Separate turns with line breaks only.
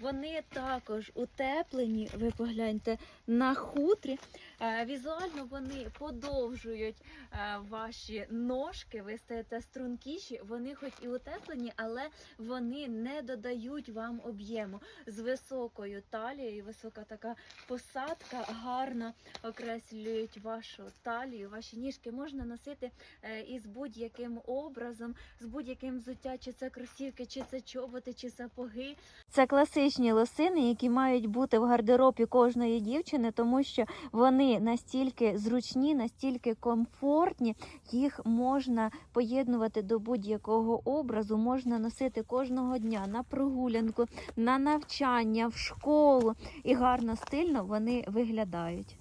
Вони також утеплені, ви погляньте, на хутрі. Е, Візуально вони подовжують е, ваші ножки, ви стаєте стрункіші, вони хоч і утеплені, але вони не додають вам об'єму. З високою талією, висока така посадка гарно окреслюють вашу талію, ваші ніжки можна носити е, із будь-яким образом, з будь-яким взуття, чи це кросівки, чи це чоботи, чи сапоги. Це класичні лосини, які мають бути в гардеробі кожної дівчини, тому що вони настільки зручні, настільки комфортні, їх можна поєднувати до будь-якого образу, можна носити кожного дня на прогулянку, на навчання, в школу, і гарно стильно вони виглядають.